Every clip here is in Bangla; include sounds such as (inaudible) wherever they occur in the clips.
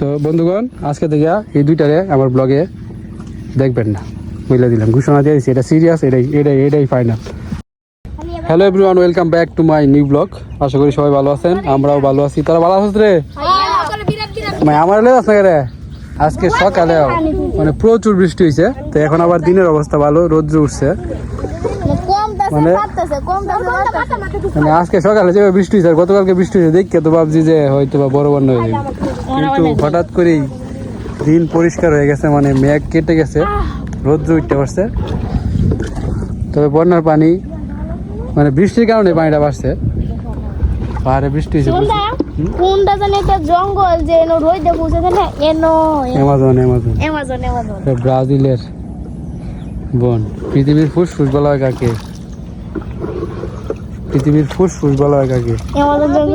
তো বন্ধুগণ, আজকে থেকে এই দুইটারে আমার ব্লগে দেখবেন না। বুঝলে দিলাম, ঘোষণা দিয়ে দিচ্ছি এটা সিরিয়াস এটাই এটাই এটাই final hello everyone welcome back to my new blog আশা করি সবাই ভালো আছেন, আমরাও ভালো আছি। তারা ভালো আছিস রে? মানে আমার লেগে আছে রে। আজকে সকালে মানে প্রচুর বৃষ্টি হয়েছে তো এখন আবার দিনের অবস্থা ভালো, রোদ্র উঠছে। মানে- মানে আজকে সকালে যে বৃষ্টি হয়েছে গতকালকে বৃষ্টি হয়েছে দেখে তো ভাবছি যে হয়তো বা বড় বন্যা হয়ে যাবে। কিন্তু হঠাৎ করেই দিন পরিষ্কার হয়ে গেছে মানে মেঘ কেটে গেছে রোদ্র উঠতে পারছে। তবে বন্যার পানি মানে বৃষ্টির কারণে পানিটা বাড়ছে। পাহাড়ে বৃষ্টি হয়েছে কোনটা কোনটা জানি একটা জঙ্গল যে এনো রই দেখো সেখানে এনো অ্যামাজন অ্যামাজন। Amazon Amazon. ব্রাজিলের বন। পৃথিবীর ফুসফুস বলা হয় কাকে? পৃথিবীর ফুসফুস বলা হয় কাকে? অ্যামাজন।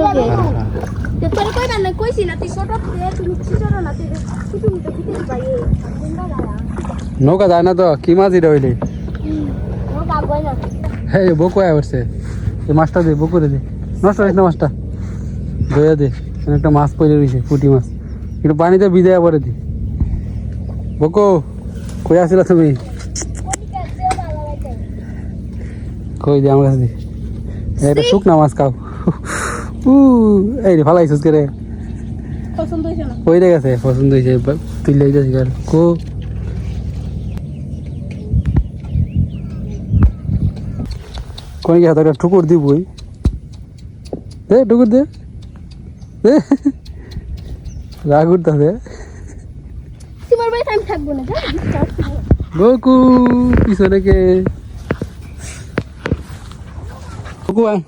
তোর কই না কইছি না তুই ছোট তুমি ছোট না তুই কিছু তো কিছু পাই নৌকা যায় না তো কি মাছ এটা হইলে হ্যাঁ বকু আয় উঠছে এই মাছটা দে বকুরে দে নষ্ট হয়েছে না মাছটা ধুয়ে দে একটা মাছ পড়ে রয়েছে পুঁটি মাছ একটু পানিতে বিদায় পরে দি বকো কই আসিল তুমি কই দে আমার কাছে দে একটা শুকনা মাছ খাও উ এই রে ফালাইছিস কে রে পছন্দ হইছে না? গেছে পছন্দ হয়েছে তুই লেগে যাচ্ছি কার কো। কোন গিয়ে ঠুকুর দিবই দে ঠুকুর দে। দে রাগ উঠতেছে। তোমার বাড়িতে আমি থাকব না বকু পিছনে কে?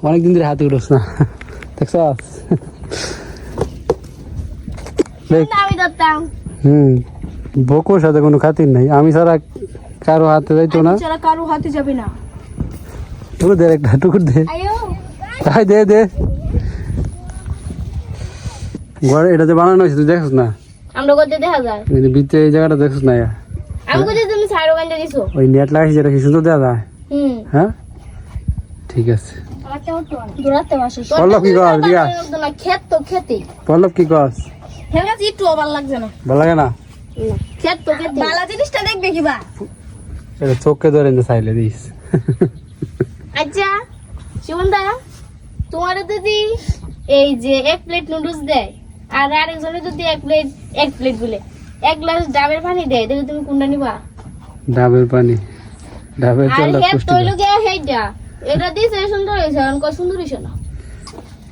অনেকদিন ধরে হাতে উঠোস না। দেখছ দেখ হুম বকুর সাথে কোনো খাতির নাই আমি ছাড়া কারও হাতে যাইতো না কারও হাতে যাবে না টুকুর দে একটা টুকুর দে তাই দে দে ঘরে এটা যে বানানো হয়েছে তুই দেখছ না আমরা করতে দেখা যায় কিন্তু এই জায়গাটা দেখছ না আমি করতে তুমি সাইরো গাঞ্জা দিছো ওই নেট লাগাইছি যেটা কি সুন্দর দেওয়া যায় হুম হ্যাঁ ঠিক আছে। পল্লব কি কর, দিয়া? না তো খেতে পল্লব কি কস? হের কাছে একটু ভালো লাগছে না? ভালো লাগে না ক্ষেত তো খেতে বালা জিনিসটা দেখবে কিবা এটা চোখকে ধরে না দিস। আচ্ছা সুমন্দা তোমার যদি এই যে এক প্লেট নুডলস দেয় আর আরেকজনে যদি এক প্লেট এক প্লেট বলে এক গ্লাস ডাবের পানি দেয় দেখো তুমি কোনটা নিবা? ডাবের পানি। ডাবের আর হেড পুষ্টি। তৈল গিয়ে হেডটা এটা সুন্দর হয়েছে এখন কয় সুন্দর হয়েছে না।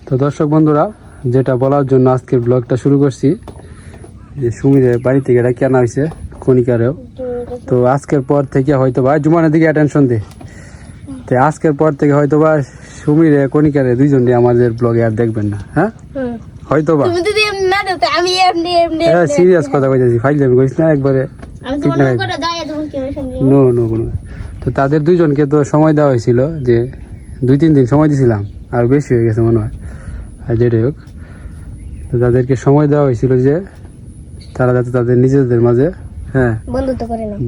তো দর্শক বন্ধুরা যেটা বলার জন্য আজকের ব্লগটা শুরু করছি যে সুমিরের বাড়ি থেকে এটা কেনা হয়েছে কণিকারেও তো আজকের পর থেকে হয়তো বা জুমানের দিকে অ্যাটেনশন দে। তো আজকের পর থেকে হয়তো বা সুমিরে কণিকারে দুইজনই আমাদের ব্লগে আর দেখবেন না হ্যাঁ? হয়তো বা। এমনি হ্যাঁ সিরিয়াস কথা কইতেছি ফাইল যাবি কইস না একবারে নো। নো কোনো তো তাদের দুইজনকে তো সময় দেওয়া হয়েছিল যে দুই তিন দিন সময় দিয়েছিলাম আর বেশি হয়ে গেছে মনে হয়। আর যেটাই হোক তো তাদেরকে সময় দেওয়া হয়েছিল যে তারা যাতে তাদের নিজেদের মাঝে হ্যাঁ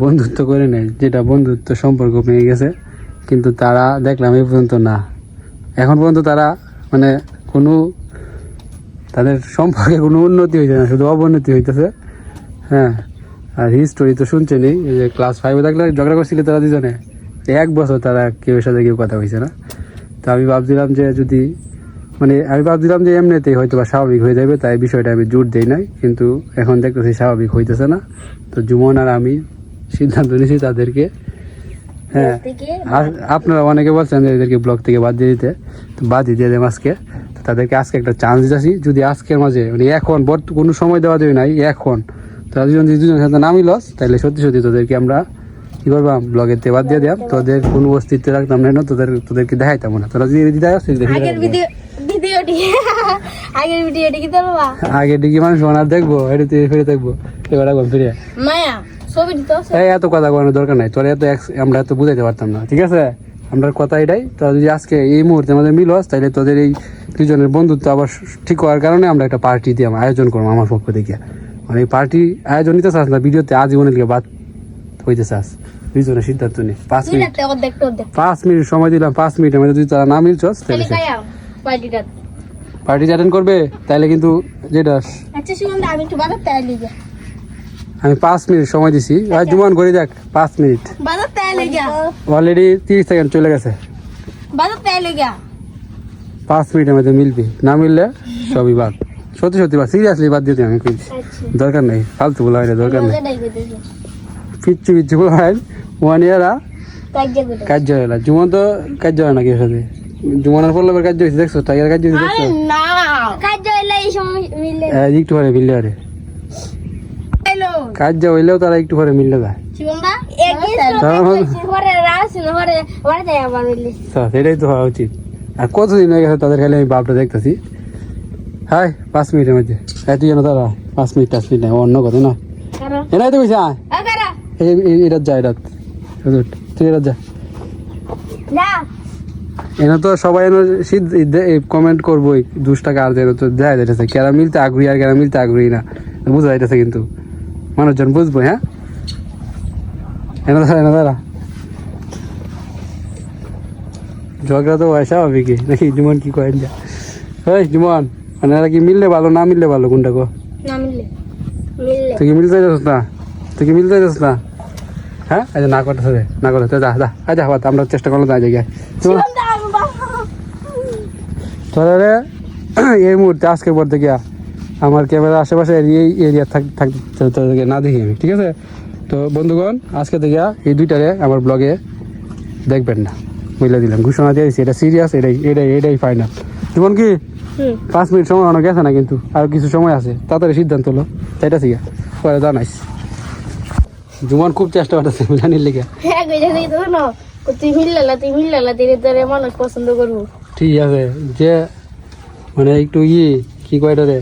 বন্ধুত্ব করে নেয়। যেটা বন্ধুত্ব সম্পর্ক ভেঙে গেছে। কিন্তু তারা দেখলাম এই পর্যন্ত না। এখন পর্যন্ত তারা মানে কোনো তাদের সম্পর্কে কোনো উন্নতি হইতে না শুধু অবনতি হইতেছে। হ্যাঁ আর হিস্টোরি তো শুনছেনই এই যে ক্লাস ফাইভে থাকলে ঝগড়া করছিল তারা দুজনে। এক বছর তারা কেউ সাথে কেউ কথা হয়েছে না। তো আমি ভাবছিলাম যে যদি মানে আমি ভাবছিলাম যে এমনিতেই হয়তো বা স্বাভাবিক হয়ে যাবে তাই বিষয়টা আমি জোর দেই নাই। কিন্তু এখন দেখতেছি স্বাভাবিক হইতেছে না। তো জুমন আর আমি সিদ্ধান্ত নিয়েছি তাদেরকে হ্যাঁ। আর আপনারা অনেকে বলছেন যে এদেরকে ব্লগ থেকে বাদ দিয়ে দিতে। তো বাদ দিয়ে দেব আজকে। তো তাদেরকে আজকে একটা চান্স দিতেছি। যদি আজকের মাঝে মানে এখন বর্ত কোনো সময় দেওয়া যাবে নাই এখন। তারা দুজন যদি দুজনের সাথে নামি লস তাহলে সত্যি সত্যি তোদেরকে আমরা কি করবাম ব্লগের তে বাদ দিয়ে দিলাম। তোদের কোনো অস্তিত্ব রাখতাম না তোদের তোদেরকে দেখাইতাম না। তোরা যদি (laughs) দিতে আসছিস আগে ডিগি মানুষ ওনার দেখব এটা তুই ফিরে দেখব এবার একবার ফিরে। এই এত কথা বলানোর দরকার নাই তোর এত আমরা এত বুঝাইতে পারতাম না ঠিক আছে? আমরা কথা এটাই তোরা যদি আজকে এই মুহূর্তে আমাদের মিলস তাহলে তোদের এই দুজনের বন্ধুত্ব আবার ঠিক হওয়ার কারণে আমরা একটা পার্টি দিয়ে আয়োজন করব আমার পক্ষ থেকে। মানে পার্টি আয়োজন নিতে চাস না ভিডিওতে আজীবনের লিগে বাদ হইতে চাস। দুইজনের সিদ্ধান্ত নে। পাঁচ মিনিট। পাঁচ মিনিট সময় দিলাম পাঁচ মিনিটের মধ্যে যদি তারা না মিলছস তাহলে পার্টি অ্যাটেন্ড করবে তাহলে কিন্তু যেটা আচ্ছা আমি তাই পাঁচ মিনিট সময় দিছি। আর জুমান করে দেখ পাঁচ মিনিট। তাই অলরেডি তিরিশ সেকেন্ড চলে গেছে। তাই পাঁচ মিনিটের মধ্যে মিলবে। না মিললে সবই বাদ। সত্যি সত্যি বাদ সিরিয়াসলি বাদ দিতে আমি কইছি। আচ্ছা। দরকার নেই ফালতু বলা হয় দরকার নেই। পিচ্ছু পিচ্ছু বলা হয় ওয়ান ইয়ারা কাজে হয় না। জুমন তো কার্য হয় না কি সাথে? জুমনের পল্লবের কার্য হয়েছে দেখছ? টাইগার কার্য হয়েছে দেখছ? কাজে হ্যাঁ, একটু পরে মিললে আরে। হ্যালো কার্য হইলেও তারা একটু পরে মিললে যায়। তো সেটাই তো হওয়া উচিত। আর কতদিন হয়ে গেছে তাদের খালি আমি বাপটা দেখতেছি? হাই পাঁচ মিনিটের মধ্যে। হ্যাঁ তুই তারা পাঁচ মিনিট পাঁচ মিনিট অন্য কথা না? এনাই তো কইছে এরাত যা হুজুর, তুই এরাত যা। এনে তো সবাই কমেন্ট করব দুশ টাকা আর দেয় তো দেয় যাইতেছে। কেরা মিলতে আগ্রহী আর কেরা মিলতে আগ্রহী না। বুঝা যাইতেছে কিন্তু। মানুষজন বুঝব হ্যাঁ? এনে দাঁড়া এনে দাঁড়া। ঝগড়া তো হয় স্বাভাবিকই। নাকি জুমন কি কয়েন যা এই জুমন মানে কি মিললে ভালো না মিললে ভালো কোনটা কো? না মিললে। মিললে। তুই কি মিলতে যাচ্ছিস না? তুই কি মিলতে যাচ্ছিস না? হ্যাঁ? আচ্ছা না করতেছে রে না করতে যা যা আচ্ছা বাদ আমরা চেষ্টা করলাম তাই জায়গায় চলো তাহলে এই মুহূর্তে আজকের পর থেকে আমার ক্যামেরার আশেপাশে এই এরিয়া থাক থাক তোদেরকে না দেখি আমি ঠিক আছে? তো বন্ধুগণ আজকে থেকে এই দুইটারে আমার ব্লগে দেখবেন না। বুঝলে দিলাম ঘোষণা দিয়ে দিচ্ছি এটা সিরিয়াস এটাই এটাই এটাই ফাইনাল যেমন কি? পাঁচ মিনিট সময় অনেক গেছে না কিন্তু আর কিছু সময় আছে। তাড়াতাড়ি সিদ্ধান্ত হলো সেটা ঠিক আছে পরে জানাইস জুমান খুব চেষ্টা করতেছে জানির লিখে হ্যাঁ তুই মিললা তুই মিললা ধীরে ধীরে মানুষ পছন্দ করব। ঠিক আছে যে মানে একটু ই কি কয় রে?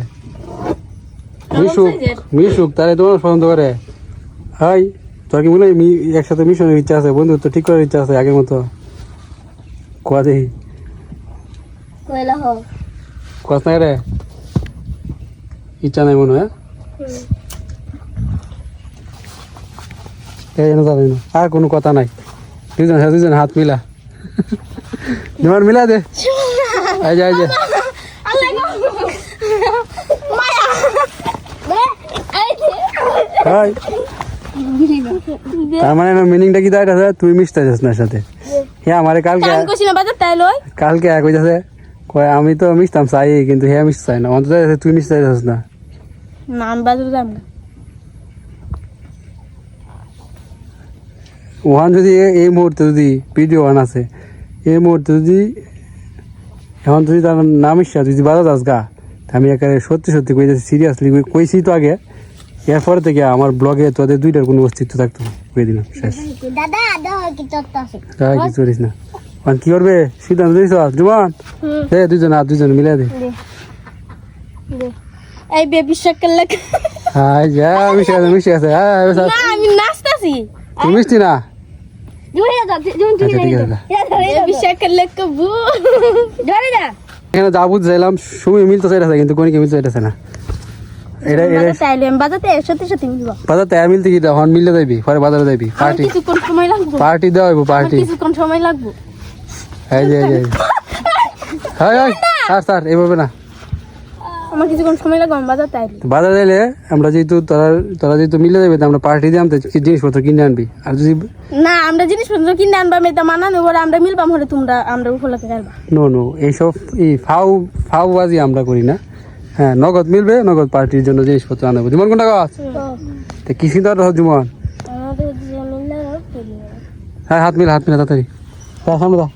মিশুক? মিশুক তারে তোমার পছন্দ করে। হাই তোর কি মনে হয় মি- একসাথে মিশনের ইচ্ছা আছে? বন্ধু তো ঠিক করার ইচ্ছা আছে আগের মতো? কোয়া দেখি। কইলা হোক কোয়াস নাই রে ইচ্ছা নাই মনে হয় এই এনে যাবে না। আর কোনো কথা নাই দুজন হ্যাঁ দুজন হাত মিলা তোমার মিলা দে এই যে এই যে আল্লাহ গো মায়া দে এই হাই তার মানে মিনিংটা কি দাঁড়ায় আছে তুই মিশতে যাস না সাথে হ্যাঁ আমারে কালকে আমি কইছি না বাজার তাই লই কালকে এক হইতাছে কয় আমি তো মিশতাম চাই কিন্তু হ্যাঁ মিশতে চাই না। অন্তত তুই মিশতে যাস না। না আমি বাজার যাম না। ওখান যদি এ- এই মুহূর্তে যদি ভিডিও ওয়ান আছে এই মুহূর্তে যদি এখন যদি তার নাম ইচ্ছা যদি বাধা দাস গা তা আমি একেবারে সত্যি সত্যি কইতেছি সিরিয়াসলি কইছি তো আগে এরপরে থেকে আমার ব্লগে তোদের দুইটার কোনো অস্তিত্ব থাকতো না। কই দিলাম শেষ। দাদা দাও কি চত্তা আছে করিস না। কি করবে সিদ্ধান্ত জুমান হুম দুজন আর দুজন মিলে দে এই বেবি শাকাল লাগ হাই যা মিশে আছে মিশে আছে হ্যাঁ না আমি নাচতাছি তুই মিষ্টি না এখানে যা সময় মিলতে চাইতেছে কিন্তু কোনকে মিলতে চাইতেছে না এটা এটা বাজার তাইলে বাজাতে সত্যি সত্যি মিলব বাজার তাই মিলতে কি হন মিললে যাবি পরে বাজারে যাবি পার্টি কিছুক্ষণ সময় লাগবে পার্টি দেওয়া হইব পার্টি কিছুক্ষণ সময় লাগবে এই যে এই যে (laughs) হাই হাই স্যার স্যার এইভাবে না। আমার কিছুক্ষণ সময় লাগবে আমি বাজার এলে আমরা যেহেতু তোরা তোরা যেহেতু মিলে যাবে তো আমরা পার্টি দিয়ে আনতে জিনিসপত্র কিনে আনবি? আর যদি না আমরা জিনিসপত্র কিনে আনবা মেয়েটা মানানো এবার আমরা মিলবাম হলে তোমরা আমরা উপলক্ষে করবা নো নো এইসব এই ফাউ ফাউ বাজি আমরা করি না। হ্যাঁ নগদ মিলবে নগদ পার্টির জন্য জিনিসপত্র আনব। যেমন কোনটা গাছ তো কি চিন্তা রহ আমাদের মিললে হ্যাঁ হাত মিলা হাত মিলা তাড়াতাড়ি। যা সামনে যা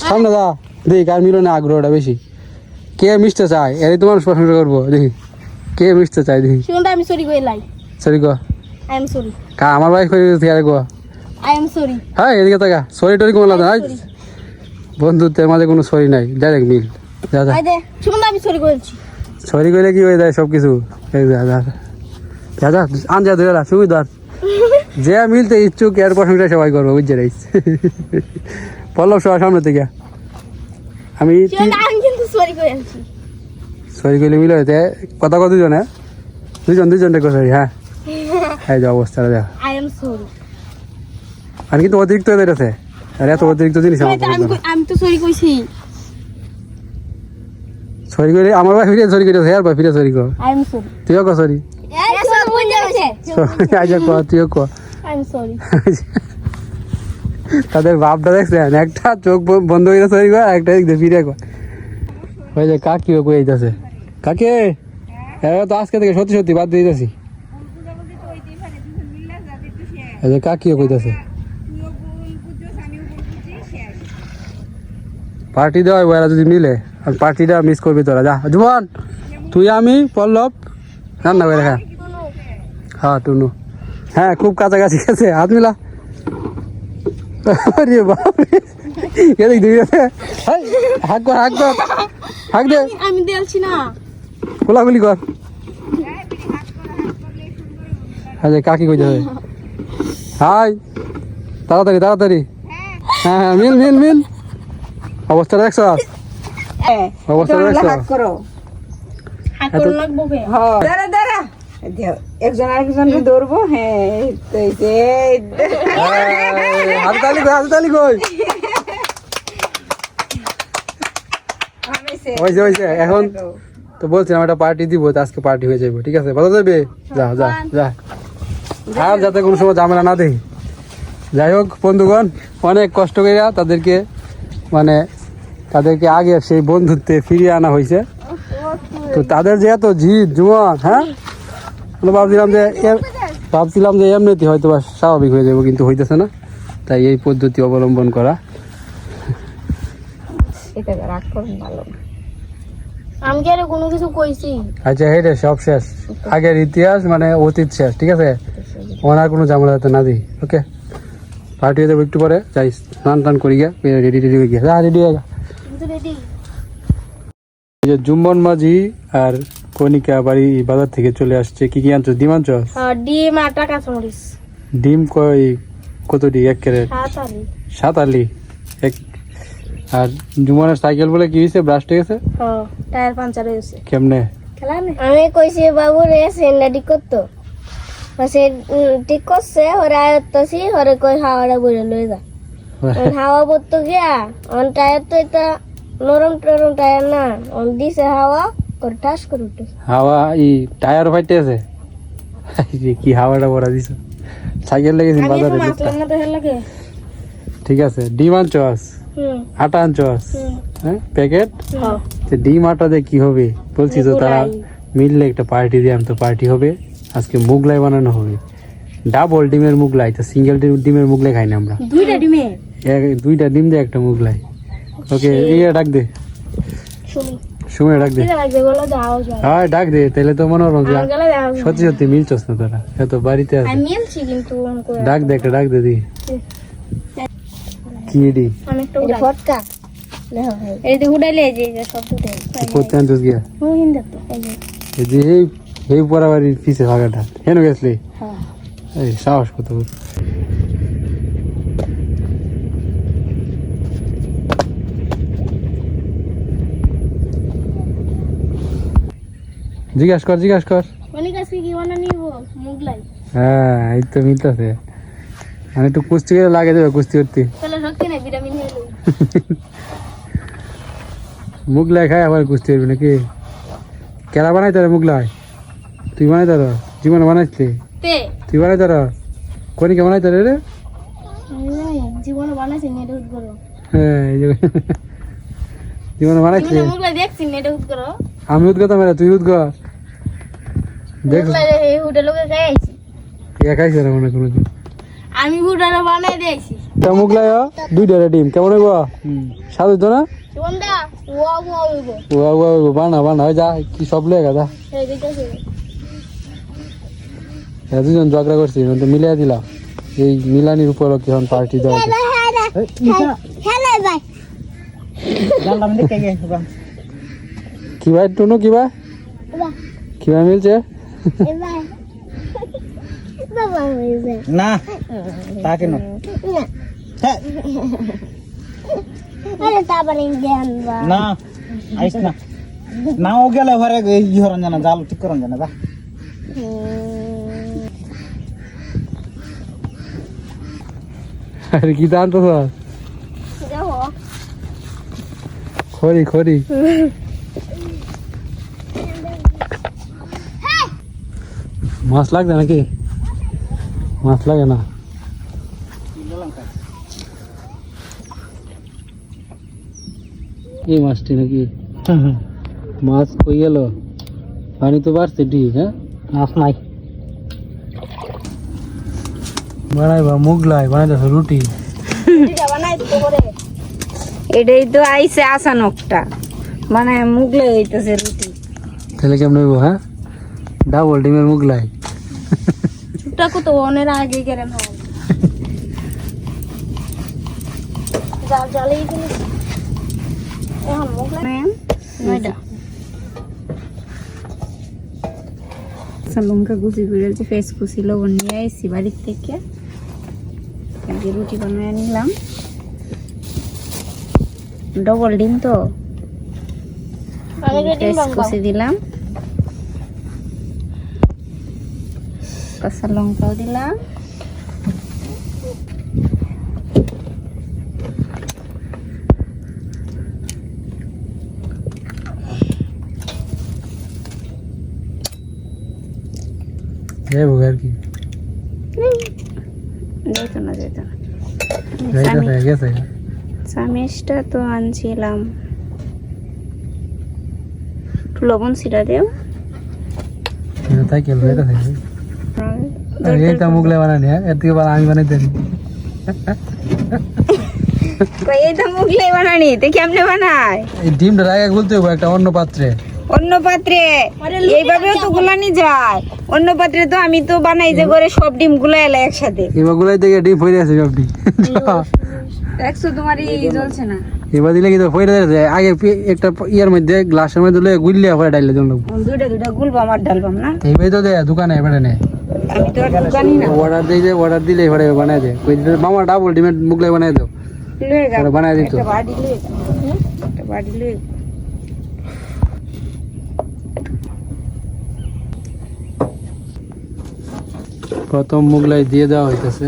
সামনে যা দেখি কার মিলনে আগ্রহটা বেশি। কে মিশতে চায়? এরই তোমার প্রশংসা করব দেখি। কে মিশতে চায় দেখি। আমি সরি কই লাই। সরি গো আই এম সরি কা আমার বাইক করে দিতে আরে গো আই এম সরি হ্যাঁ এদিকে তাকা। সরি টরি কোনো লাগে না বন্ধুত্বের মাঝে কোনো সরি নাই। ডাইরেক্ট মিল। যা যা। দে আমি সরি কইছি সরি কি হয়ে যায় সব কিছু এই যা যা যা। যা আন যা ধরে। সুবিধার (laughs) যে মিলতে ইচ্ছুক এর প্রশংসা সবাই করব বুঝছে রাইস (laughs) পল্লব সবার সামনে থেকে আমি আমি কিন্তু সরি কইছি সরি মিলে হইতে। কথা কথা দুজনে দুজন দুজন দেখো সরি হ্যাঁ? (laughs) এই যে অবস্থাটা দেখ। আই এম সরি আর কিন্তু অতিরিক্ত হয়ে আর এত অতিরিক্ত জিনিস আমার আমি তো সরি কইছি। সরি করে আমার ভাই ফিরে সরি করে হেয়ার ভাই ফিরে সরি কর। আই এম সরি তুইও কর সরি। আচ্ছা কর তুইও কর। আই এম সরি তাদের ভাবটা দেখছেন? একটা চোখ বন্ধ করে সরি কর একটা দিক দিয়ে ফিরে ওই যে কাকিও কই যাইতেছে কাকে? এরা তো আজকে থেকে সত্যি সত্যি বাদ দিয়ে যাচ্ছি এই যে কাকিও কইতাছে পার্টি দেওয়া ওরা যদি মিলে। আর পার্টিটা মিস করবি তোরা যা। জুবন তুই আমি পল্লব রান্না করে খা। হ্যাঁ টুনু। হ্যাঁ খুব কাছাকাছি গেছে। হাত মিলা। আরে বাপরে। এদিক দিকে হাই, হাক কর হাক কর। হাক দে। আমি দেলছি না। কোলাগুলি কর। আচ্ছা কাকি কই যাবে? হাই তাড়াতাড়ি তাড়াতাড়ি। হ্যাঁ হ্যাঁ মিল মিল মিল। অবস্থা দেখছ? অবস্থা দেখছ? হাত করো। হাত করে লাগবো দেও, একজন আরেকজনকে ধরবো? হ্যাঁ কই এখন তো বলছিলাম একটা পার্টি দিব আজকে পার্টি হয়ে যাবে ঠিক আছে? ভালো যাবে? যা যা যা। আর যাতে কোনো সময় ঝামেলা না দেখি যাই হোক বন্ধুগণ অনেক কষ্ট করে তাদেরকে মানে তাদেরকে আগে সেই বন্ধুত্বে ফিরিয়ে আনা হয়েছে তো তাদের যে এত জিদ জুয়ান হ্যাঁ? আমরা ভাবছিলাম যে ভাবছিলাম যে এমনিতে হয়তো বা স্বাভাবিক হয়ে যাব কিন্তু হইতেছে না। তাই এই পদ্ধতি অবলম্বন করা। আচ্ছা হেটে সব শেষ। আগের ইতিহাস মানে অতীত শেষ ঠিক আছে? ওনার কোনো ঝামেলা যাতে না দিই ওকে? পার্টি একটু পরে যাই স্নান টান করি গিয়া রেডি রেডি হয়ে গিয়া। রেডি হয়ে যা। জুম্মন মাঝি আর কনিকা বাড়ি বাজার থেকে চলে আসছে। কি কি আনছো? ডিম আনছো? ডিম আর টাকা চমড়িস ডিম কই কত ডি এক ক্যারেট? সাত আলি। এক আর জুমনের সাইকেল বলে কি হয়েছে? ব্রাস্ট গেছে? হ্যাঁ টায়ার পাঞ্চার হয়েছে কেমনে? আমি কইছি বাবু রে সেন্ডা ঠিক করতো? সে ঠিক করছে ওরে আয়ত্তাছি ওরে কই হাওয়াটা বইরে লয়ে যা। অন হাওয়া পড়তো গিয়া অন টায়ার তো এটা নরম টরম টায়ার না। অন দিছে হাওয়া। করে উঠে। হাওয়া ই টায়ার ফাইটে আছে এই কি হাওয়াটা ভরা দিছ। সাইকেল লেগেছি বাজারে লাগে। ঠিক আছে ডিম আনছস হুম। আটা আনছস হুম। হ্যাঁ প্যাকেট? হ্যাঁ। ডিম আটা দিয়ে কি হবে? বলছি তো তারা মিললে একটা পার্টি দিয়ে তো পার্টি হবে। আজকে মুগলাই বানানো হবে। ডাবল ডিমের মুগলাই তো সিঙ্গেল ডিমের মুগলাই খাই না আমরা। দুইটা ডিমে? এক- দুইটা ডিম দিয়ে একটা মুগলাই। ওকে এই ডাক দে। শুনি। সময় ডাক দে। হ্যাঁ ডাক দে তাহলে তো মনে সত্যি সত্যি মিলছস না তোরা এত বাড়িতে আছে আমি মিলছি কিন্তু অঙ্ক ডাক দে একটা ডাক দে দি। কি এডি? ফটকা। এই যে উড়াইলে এই যে শব্দ দেয় করতে আনছিস গিয়া? হুম হিন্দা তো এই যে। এই যে এই এই পরাবাড়ির পিছে ভাগাটা কেন গেছলি? হ্যাঁ। এই সাহস কত জিজ্ঞাস কর জিজ্ঞাস কর। অনেক কাছে কি বানা নিব? মুগলাই। হ্যাঁ এই তো মিলতেছে মানে একটু কুস্তি করে লাগে যাবে কুস্তি করতে। তাহলে শক্তি নাই ভিটামিন হেলো মুগলাই খাই আবার কুস্তি করবি নাকি? বানাই তারা মুগলাই? তুই বানাই তার? জীবনে তুই বানাই তার? কনিকে বানাই তার রে? জীবনে বানাইছি নেটে উঠ করো। হ্যাঁ (laughs) জীবনে বানাইছিলি। জীবনে মুগলাই দেখছি নেটে উঠ করো। আমি উদ্গত মেরে তুই উদ্গত আমি হুটারে বানাই দিয়েছি। তা মুগলাই দুইটা ডিম কেমন হইব? স্বাদ হইতো না? ওয়া ওয়া হইব। বানা বানা যা কি সব লেগা যা। দুজন ঝগড়া করছি তো মিলিয়ে দিলাম। এই মিলানির উপর কি পার্টি ভাই কি ভাই টুনু কি ভাই? কি ভাই মিলছে? না তা কেন আরে তারপরে জ্ঞান বা না আইস না না গেলে ঘরে ই জানা জাল ঠিক করন জানা যা আরে কি দান তো খড়ি মাছ লাগবে নাকি? মাছ লাগে না। এই মাছটি নাকি? মাছ কই গেল? পানি তো বাড়ছে ঠিক হ্যাঁ? মাছ নাই। বানাইবা মুগলাই বানাইতেছ রুটি। এটাই তো আইসে আসানকটা মানে মুগলে হইতেছে রুটি। তাহলে কেমন হইব হ্যাঁ? ডাবল ডিমের মুগলাই ছোটটা কত অনের আগে গেলেন হয় জাল জালেই এখন নয়টা। আচ্ছা লঙ্কা কুচি যে ফেস কুচি লবণ নিয়ে আইসি বাড়ির থেকে। আজকে রুটি বানিয়ে নিলাম। ডবল ডিম তো। অনেক ফেস কুচি দিলাম। কাঁচা লঙ্কাও দিলাম যাইব আর কি না যেত না চামিচটা তো আনছিলাম একটু লবণ ছিটা দেও তাই এইটা বানানি হ্যাঁ? এর থেকে ভালো আমি বানাই দেন। এইটা মুগলে বানানি তো কেমনে বানায় এই ডিমটা আগে গুলতে হবে একটা অন্য পাত্রে। অন্য পাত্রে? এইভাবেও তো গুলানি যায়। অন্য পাত্রে তো আমি তো বানাই যে করে সব ডিমগুলা এলা একসাথে। এবার গুলাই থেকে ডিম ফইরে আছে সব ডিম। দেখছ তোমার এই জ্বলছে না। এবার দিলে কি ফইরে আছে আগে একটা ইয়ের মধ্যে গ্লাসের মধ্যে লয়ে গুললিয়া ডাইলে জন্য। দুইটা দুইটা গুলবাম আর ডালবাম না। এইভাবে তো দেয় দোকানে এবারে নেই আমি তো আর জানি না। অর্ডার দিয়ে অর্ডার দিলে এবারে বানাই দেয় কই দিতে মামা ডাবল ডিমের মুগলাই বানাই দাও। লয়ে বানায় দিত। একটা বাড়ি লয়ে একটা বাড়ি লয়ে প্রথম মুগলাই দিয়ে দেওয়া হইতেছে।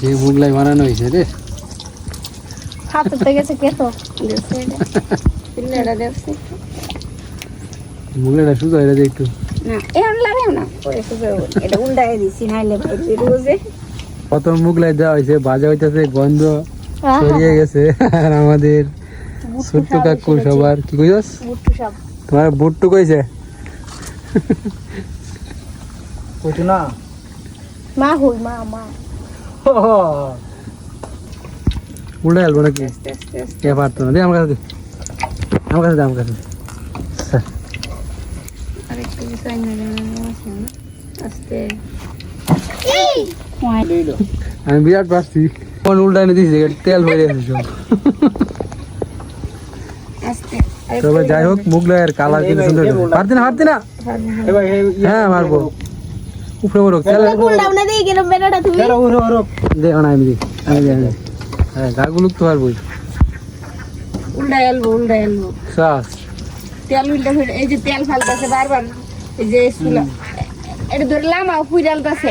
যে মুগলাই বানানো হয়েছে রে? (laughs) মুগলাইটা শুধু হয়ে একটু। না এখন লাগাও না। পরে এটা উল্টাই দিছি নাইলে বাইরে বেরোবো যে মুগলাই দেওয়া হয়েছে ভাজা হইতেছে গন্ধ ছড়িয়ে গেছে আর আমাদের ছোট্ট কাকু সবার। কি কইছস? তোমার বুট্টু কইছে? না? মা হই মা মা। উল্টা নাকি? কে পারতো না দে আমার কাছে আমার কাছে দে আমার কাছে দে। আর একটু বিছাই না আস্তে লইলো আমি বিরাট পারছি। কোন উল্টা এনে দিয়েছি তেল হয়ে গেছে সব। আস্তে তবে যাই হোক মুগলাইয়ের কালার কিন্তু সুন্দর পারতি না পারতি না। এবার হ্যাঁ মারবো। উপরে বড় তেল দে না আমি দিই আমি দিই। হ্যাঁ গাগুলো তো পারবোই উল্টা এলবো উল্টা এলবো শ্বাস তেল উল্টা এই যে তেল ফালতাছে বারবার যে এটা ফুইরালতাছে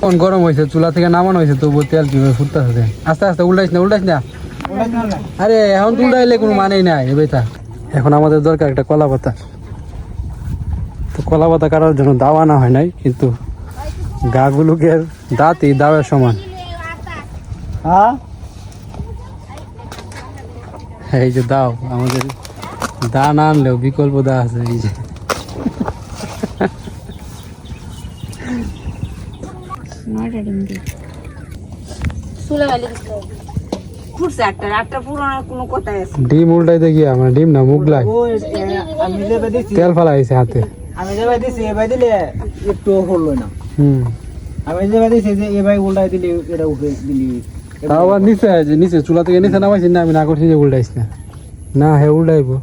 কোন গরম হয়েছে চুলা থেকে নামানো হয়েছে তবু তেল কীভাবে ফুটতেছে আস্তে আস্তে উল্টাইস না উল্টাইস না। আরে এখন উল্টাইলে কোনো মানেই নাই তা এখন আমাদের দরকার একটা কলা পাতা। তো কলা পাতা কাটার জন্য দাওয়া না হয় নাই কিন্তু গাগুলোকে দাঁতই দাওয়ের সমান। হ্যাঁ? এই যে দাও আমাদের দা না আনলেও বিকল্প দা আছে এই যে। নয়টা ডিম দিই চুলে গালি দিতে ফুটছে আটটা আটটা পুরোনো কোনো কথাই আছে। ডিম উল্টাইতে গিয়া আমার ডিম না মুগলাই তেল ফেলা হয়েছে হাতে। আমি দেবে দিছি এবার দিলে একটু হলো না। হুম। আমি দেবে দিছি যে এবার উল্টাই দিলি এটা উঠে দিলি। তাও আবার নিচে আছে নিচে চুলা থেকে নিচে নামাইছি না আমি না করছি যে উল্টাইস না। না হে উল্টাইবো।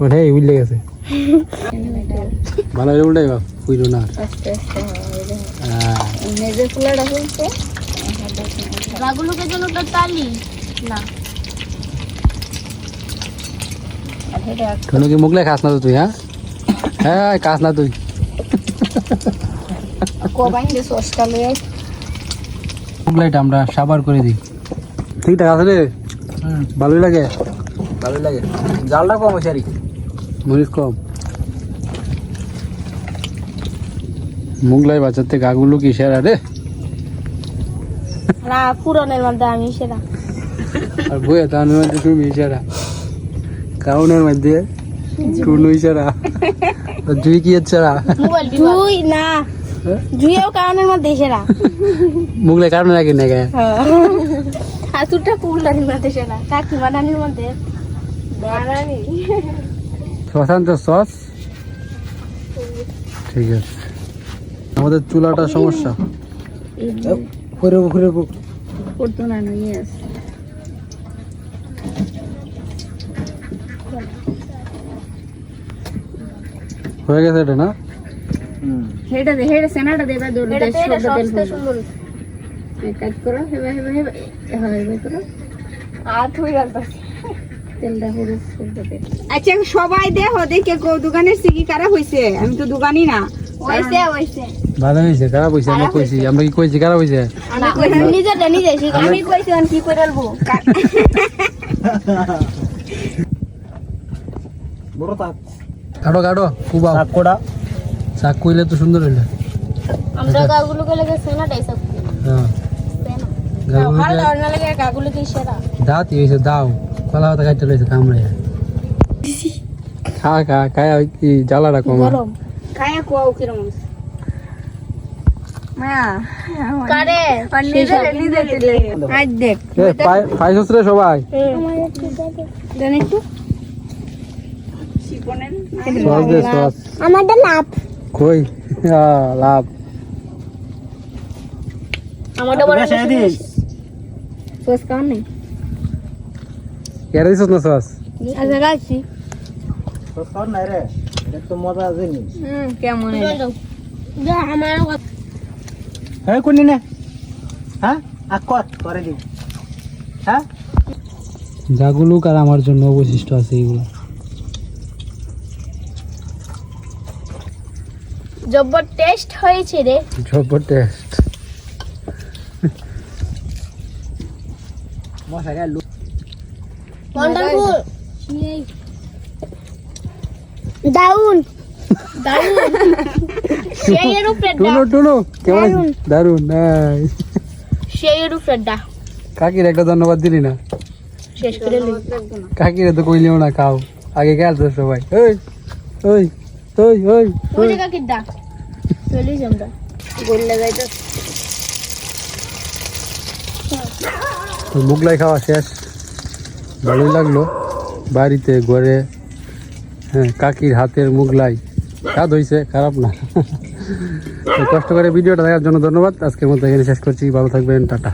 ও হে উল্টে গেছে। ভালো না? আস্তে আস্তে হ্যাঁ মেজে ফুলাটা ফুলছে রাগুলোকে জন্য তো তালি। না। কোনো কি মুগলাই খাস না তো তুই হ্যাঁ? হ্যাঁ খাস না তুই। কবাইন সসটা লয়ে মুগলাইটা আমরা সাবার করে দিই। ঠিকঠাক আছে রে? ভালোই লাগে? ভালোই লাগে। জালটা কম আছে আর কি। মরিচ কম? মুগলাই বাচ্চাতে গাগুলো কি সেরা রে? না পুরনের মধ্যে আমি সেরা। আর বইয়ে তার মধ্যে তুমি সেরা। কাউনের মধ্যে টুনুই সেরা। আর কি সেরা? জুই না হ্যাঁ? জুইও কারণের মধ্যে সেরা। মুগলাই কারণে রাখি না গে হাতুরটা পুরনের মধ্যে সেরা। কাকিমা নানির মধ্যে বানানি সস? ঠিক আছে। আমাদের চুলাটা সমস্যা। করে করে করতো না ইয়েস হয়ে গেছে এটা না? হেটা দে হেটা সেনাটা দেবা দৌড় এটা দে তো এটা শব্দ সস্তা তেল কাট করো হেবা হেবা হেবা হ্যাঁ হেবা করো। আর থুই রাখবা তেলটা হলুদ শব্দ তেল আচ্ছা সবাই দেখো দেখে কো দোকানের সিকি কারা হইছে? আমি তো দোকানই না। ভালো হয়েছে খারাপ হয়েছে আমরা কইছি আমরা কি কইছি খারাপ হয়েছে নিজেরটা নিজে আমি কইছি কি করে আলবো? বড় তাক কাটো কাটো কুবাও। তাক কোড়া? শাক কইলে তো সুন্দর হইলে আমরা গাগুলো কে সেনাটাই সব হ্যাঁ দাঁত হয়েছে দাও। কলা পাতা কাটতে লইছে কামড়ে খা খা খায় কি জ্বালাটা কমা গরম খায়া কোয়াও কিরম আজ সবাই। আমাদের লাভ। কই? লাভ। আমাদের বড় বেশ দিস সস কান নেই? এর দিছস না সস? আচ্ছা রে? এটা তো মজা আছে নি। হুম কেমন আমার হ্যাঁ কোনি নে। হ্যাঁ আকর করে দি। হ্যাঁ? আর আমার জন্য অবশিষ্ট আছে এইগুলো। জব্বর টেস্ট হয়েছে রে। জব্বর টেস্ট মশা গেল উপরে টুনু টুনু কেমন দারুণ নাই। উপরে ডা কাকির একটা ধন্যবাদ দিলি না? শেষ করে লই তো কইলেও না খাও। আগে খেয়াল তো সবাই ওই ওই ওই ওই ওই জায়গা ডা চলি আমরা। গল্লা যাইতো মুগলাই খাওয়া শেষ। ভালোই লাগল। বাড়িতে ঘরে। হ্যাঁ কাকির হাতের মুগলাই। কাজ হয়েছে খারাপ না। কষ্ট করে ভিডিওটা দেখার জন্য ধন্যবাদ। আজকের মতো এখানে শেষ করছি। ভালো থাকবেন, টাটা।